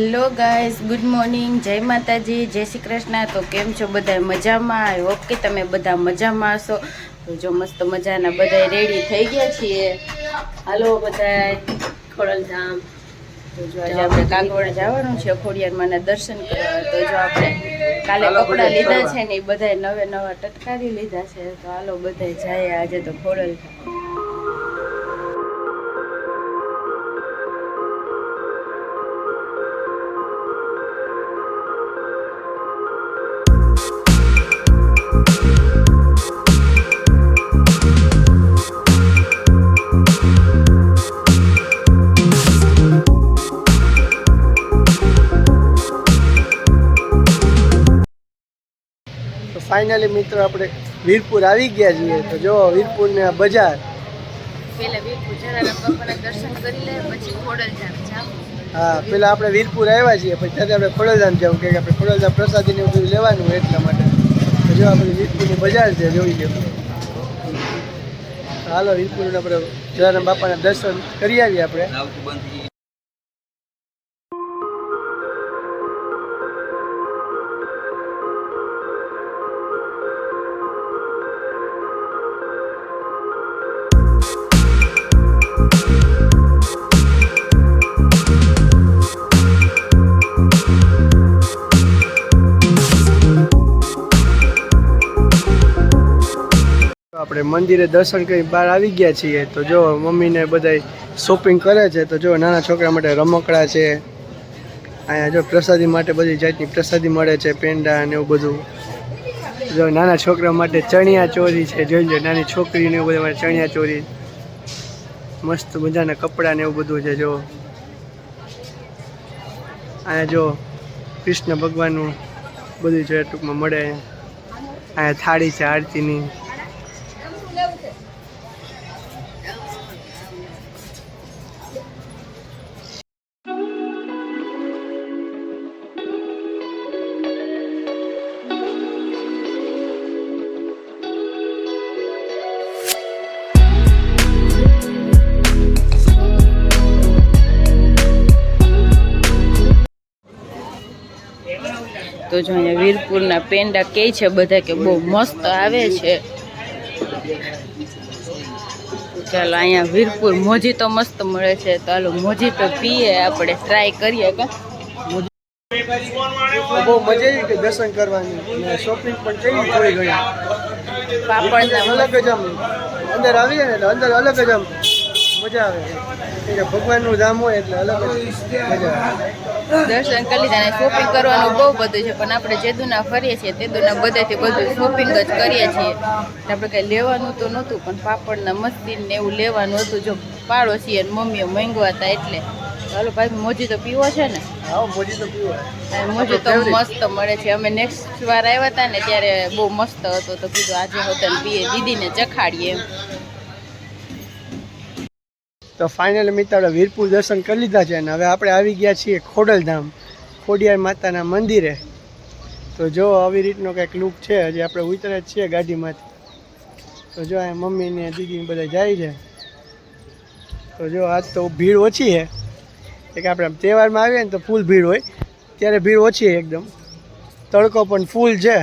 Hello guys good morning જય માતાજી જય શ્રી કૃષ્ણ. તો કેમ છો બધા? મજામાં? આઈ હોપ કે તમે બધા મજામાં હશો. તો જો મસ્ત મજાના બધા રેડી થઈ ગયા છીએ. હાલો બધા ખોડલધામ. તો જો આજે આપણે કાગવડ જવાનું છે ખોડિયારમાંના દર્શન કરવા. તો જો આપણે કાલે કપડાં લીધા છે ને એ બધા નવે નવા ટટકારી લીધા છે. તો હાલો બધા જાય આજે તો ખોડલધામ. ફાઇનલી મિત્રો આપણે વીરપુર આવી ગયા છીએ. તો જો વીરપુર ને આ બજાર હા પેલા આપણે વીરપુર આવ્યા છીએ પછી ત્યારે આપણે ખોડલધામ જવું કે આપણે ખોડલધામ પ્રસાદી ને બધું લેવાનું એટલા માટે. જો આપણે વીરપુરની બજાર છે જોઈ લેવું હાલો વીરપુર આપણે જલારામ બાપાના દર્શન કરી આવીએ આપણે. આપણે મંદિરે દર્શન કરી બહાર આવી ગયા છીએ, તો જો મમ્મીને બધા શોપિંગ કરે છે, તો જો નાના છોકરા માટે રમકડા છે, અહીંયા જો પ્રસાદી માટે બધી જાતની પ્રસાદી મળે છે, પેંડા ને એવું બધું. જો નાના છોકરા માટે ચણિયા ચોરી છે, જોઈ લો, નાની છોકરીને એવું બધું ચણિયા ચોરી. મસ્ત મજાના કપડાં ને એવું બધું છે, જો. અહીંયા જો કૃષ્ણ ભગવાનનું બધું છે, ટૂંકમાં મળે. અહીંયા થાળી છે, આરતીની. તો જો અહીંયા વીરપુરના પેંડા કે છે બધા કે બહુ મસ્ત આવે છે. ચાલો અહીંયા વીરપુર મોજી તો મસ્ત મળે છે. ચાલો મોજી તો પીએ આપણે ટ્રાય કરીએ કે. બહુ મજા આવી કે દર્શન કરવાની. શોપિંગ પણ થોડી ઘણી પાપડના અલગ જ આમ અંદર આવીએ ને એટલે અંદર અલગ જ આમ મજા આવે. ભગવાનનું ધામ હોય એટલે અલગ જ મજા આવે. દર્શન કરી લીધા અને શોપિંગ કરવાનું બહુ બધું છે પણ આપણે જે દુના ફરીએ છીએ તે દુના બધાથી બધું શોપિંગ જ કરીએ છીએ. આપણે કંઈ લેવાનું તો નહોતું પણ પાપડના મસ્તી ને એવું લેવાનું હતું જો પાડોશી અને મમ્મીઓ માંગવા હતા એટલે. ચાલો ભાઈ મોજી તો પીવો છે ને? મોજી તો પીવો. મોજી તો મસ્ત મળે છે. અમે નેક્સ્ટ વાર આવ્યા હતા ને ત્યારે બહુ મસ્ત હતો તો કીધું આજે હોટલ પીએ દીદીને ચખાડીએ એમ. તો ફાઇનલ મિત્રો વીરપુર દર્શન કરી લીધા છે અને હવે આપણે આવી ગયા છીએ ખોડલધામ, ખોડિયાર માતાના મંદિરે. તો જો આવી રીતનો કંઈક લુક છે, હજી આપણે ઉતરે જ છીએ ગાડીમાંથી. તો જો આ મમ્મી ને દીદી બધા જાય છે. તો જો આજ તો ભીડ ઓછી છે. એક આપણે આમ તહેવારમાં આવીએ ને તો ફૂલ ભીડ હોય. ત્યારે ભીડ ઓછી છે એકદમ. તડકો પણ ફૂલ છે.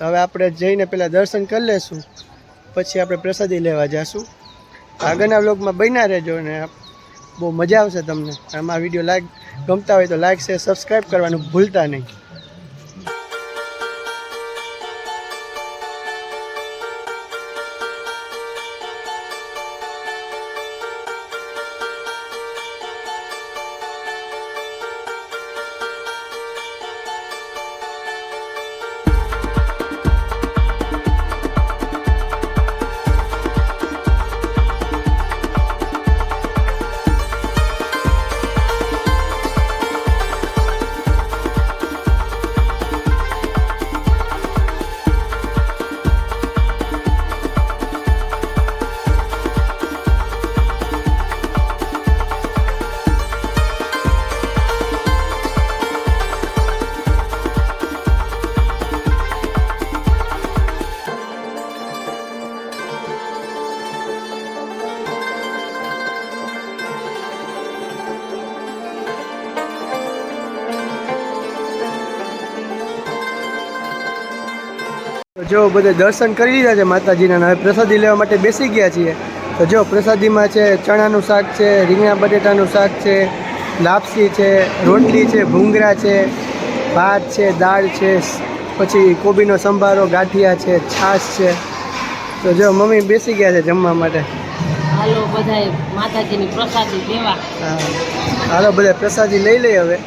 હવે આપણે જઈને પહેલાં દર્શન કરી લેશું. પછી આપણે પ્રસાદી લેવા જઈશું આગળના બ્લોગમાં બન્યા રહેજો ને બહુ મજા આવશે તમને. આમાં વીડિયો લાઈક ગમતા હોય તો લાઈક શેર સબસ્ક્રાઈબ કરવાનું ભૂલતા નહીં. જો બધે દર્શન કરી લીધા છે માતાજીના હવે પ્રસાદી લેવા માટે બેસી ગયા છીએ. તો જો પ્રસાદીમાં છે ચણાનું શાક છે રીંગણા બટેટાનું શાક છે લાપસી છે રોટલી છે ભૂંગરા છે ભાત છે દાળ છે પછી કોબીનો સંભારો ગાંઠિયા છે છાશ છે. તો જો મમ્મી બેસી ગયા છે જમવા માટે. હાલો બધાય માતાજીની પ્રસાદી લેવા. હાલો બધા પ્રસાદી લઈ લઈએ હવે.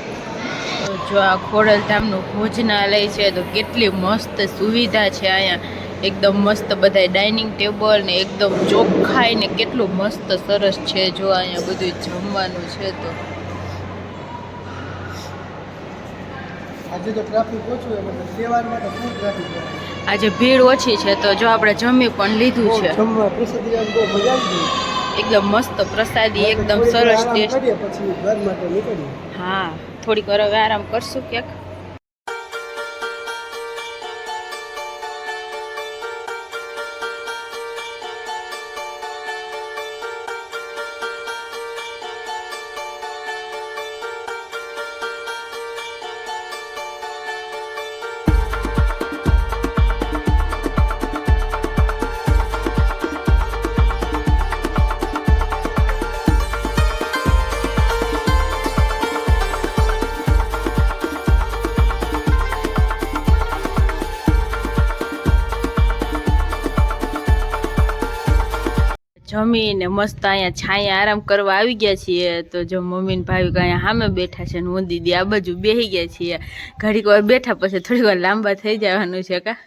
જો આ ખોડલધામનું ભોજનાલય છે તો કેટલી મસ્ત સુવિધા છે અહીંયા. એકદમ મસ્ત બધા ડાઇનિંગ ટેબલ ને એકદમ ચોખ્ખાઈ ને કેટલું મસ્ત સરસ છે જો અહીંયા બધું જમવાનું છે તો. આજે ભીડ ઓછી છે તો જો આપણે જમી પણ લીધું છે. એકદમ મસ્ત પ્રસાદી એકદમ સરસ ટેસ્ટ. હા થોડીક વાર હવે આરામ કરશું ક્યાંક. જમીને મસ્ત અહીંયા છાંયા આરામ કરવા આવી ગયા છીએ. તો જો મમ્મી ને અહીંયા સામે બેઠા છે ને હું દીદી આ બાજુ બેસી ગયા છીએ. ઘડીક વાર બેઠા પછી થોડીક વાર લાંબા થઈ જવાનું છે કા?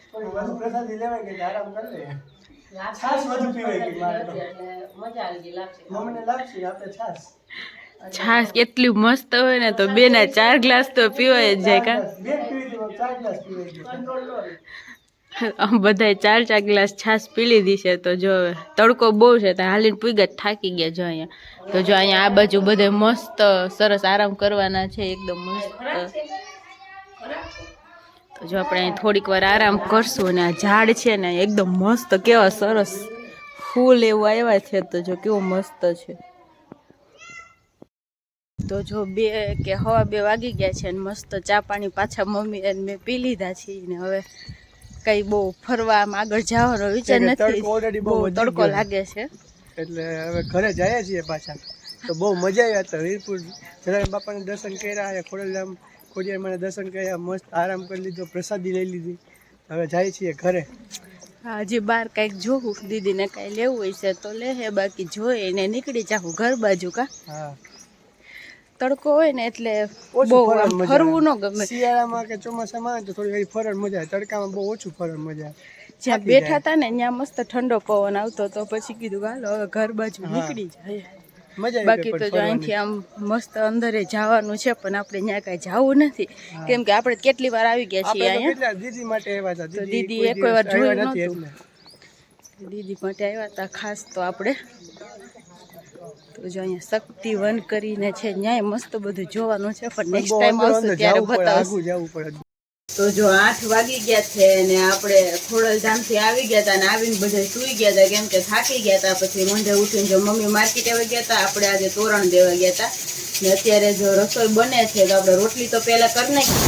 છાશ કેટલી મસ્ત હોય ને તો બે ના ચાર ગ્લાસ તો પીવાય જ જાય કા? બે પીવી દીધો ચાર ચાર ગ્લાસ છાશ પી લીધી છે. તો જો તડકો બહુ છે, તો હાલીને પૂગા થાકી ગયા જો અહીંયા. તો જો અહીંયા આ બાજુ બધે મસ્ત સરસ આરામ કરવાના છે, એકદમ મસ્ત. તો જો આપણે અહીં થોડીક વાર આરામ કરશું અને આ ઝાડ છે ને, એકદમ મસ્ત કેવા સરસ ફૂલ એવું આવ્યા છે. તો જો કેવું મસ્ત છે. તો જો બે કે હવા બે વાગી ગયા છે અને મસ્ત ચા પાણી પાછા મમ્મી અને મેં પી લીધા છે ને હવે કઈ બહુ ફરવા આગળ જવાનો વિચાર નથી. ઓલરેડી બહુ તડકો લાગે છે. એટલે હવે ઘરે જઈએ છીએ પાછા. તો બહુ મજા આવી હતા. વીરપુર જલારામ બાપાને દર્શન કર્યા અને ખોડલધામ ખોડિયારમાંના દર્શન કર્યા મસ્ત આરામ કરી લીધો પ્રસાદી લઈ લીધી. હવે જાય છીએ ઘરે. હજી બાર કંઈક જોવું. દીદીને કઈ લેવું હોય છે તો લે હે બાકી જોઈને નીકળી જાઉં ઘર બાજુ કા. હા. તડકો હોય ને એટલે બહુ ફરવું ન. ગમે. શિયાળામાં કે ચોમાસામાં તો થોડી ઘણી ફરણ મજા આવે. તડકામાં બહુ ઓછું ફરણ મજા આવે. જ્યાં બેઠા. હતા ને ત્યાં મસ્ત ઠંડો પવન આવતો તો પછી કીધું હાલો હવે ઘર બાજુ નીકળી જાય. મજા બાકી તો જો અહીંથી આમ મસ્ત અંદરે જવાનું છે પણ આપણે ત્યાં કાંઈ જવું નથી. કેમ કે આપણે કેટલી વાર આવી ગયા છીએ અહીંયા. દીદી માટે આવ્યા હતા? તો દીદી એક વાર જોયું નથી નહોતું. દીદી માટે આવ્યા હતા ખાસ તો આપણે. તો જો અહીંયા શક્તિવન કરીને છે ન્યાય મસ્ત બધું જોવાનું છે પણ નેક્સ્ટ ટાઈમ આવશું ત્યારે પડે તો જો આઠ વાગી ગયા છે ને આપણે ખોડલધામથી આવી ગયા હતા ને આવીને બધા સુઈ ગયા હતા કેમ કે થાકી ગયા હતા. પછી મોંઢે ઉઠીને જો મમ્મી માર્કેટ આવી ગયા હતા આપણે આજે તોરણ દેવા ગયા હતા. ને અત્યારે જો રસોઈ બને છે તો આપણે રોટલી તો પહેલા કરી નાખી.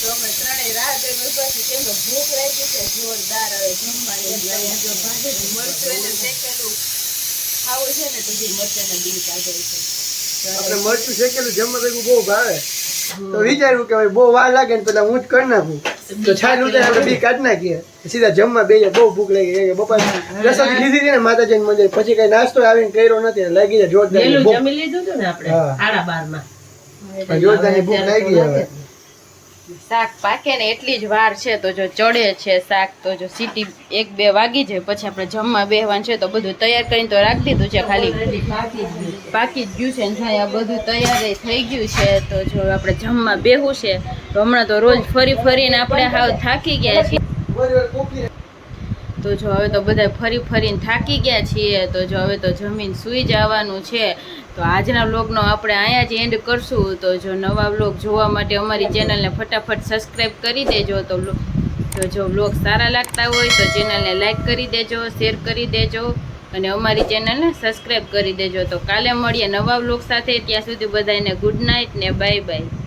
તો અમે ત્રણેય રાહ જોઈને ઊભા છીએ. કેમ કે ભૂખ લાગી છે જોરદાર હવે જમવાની ખાવું છે ને તો જે મરચાંના બી કાઢે છે. આપણે મરચું શેકેલું જમવા ભેગું બહુ ભાવે. તો વિચાર્યું કે ભાઈ બહુ વાર લાગે ને પેલા હું જ કરી નાખું. તો છાલ ઉતરે આપણે બી કાઢી નાખીએ. સીધા જમવા બેસીએ બહુ ભૂખ લાગી. ગઈ બપોર રસોઈ લીધી હતી ને માતાજી મંદિર. પછી કઈ નાસ્તો આવીને કર્યો નથી લાગી જાય જોરદાર જમી લીધું હતું ને આપણે? આડા બારમાં. જોરદાર ભૂખ લાગી હવે શાક પાકે ને એટલી જ વાર છે તો જો ચડે છે શાક તો જો સીટી એક બે વાગી જાય પછી આપણે જમવા બેહવાનું છે તો બધું તૈયાર કરીને તો રાખી દીધું છે ખાલી. પાકી જ ગયું. છે ને આ બધું તૈયાર થઈ ગયું છે તો જો આપણે જમવા બેહવું છે. તો હમણાં તો રોજ ફરી ફરીને આપણે હાવ થાકી ગયા છીએ. તો જો હવે તો બધા ફરી ફરીને થાકી ગયા છીએ, તો જો હવે તો જમીન સૂઈ જવાનું છે. તો આજના વ્લોગનો આપણે અહીંયા જ એન્ડ કરશું. તો જો નવા વ્લોગ જોવા માટે અમારી ચેનલને ફટાફટ સબસ્ક્રાઈબ કરી દેજો. તો તો જો વ્લોગ સારા લાગતા હોય તો ચેનલને લાઇક કરી દેજો શેર કરી દેજો અને અમારી ચેનલને સબસ્ક્રાઈબ કરી દેજો. તો કાલે મળીએ નવા વ્લોગ સાથે. ત્યાં સુધી બધાને ગુડ નાઇટ ને બાય બાય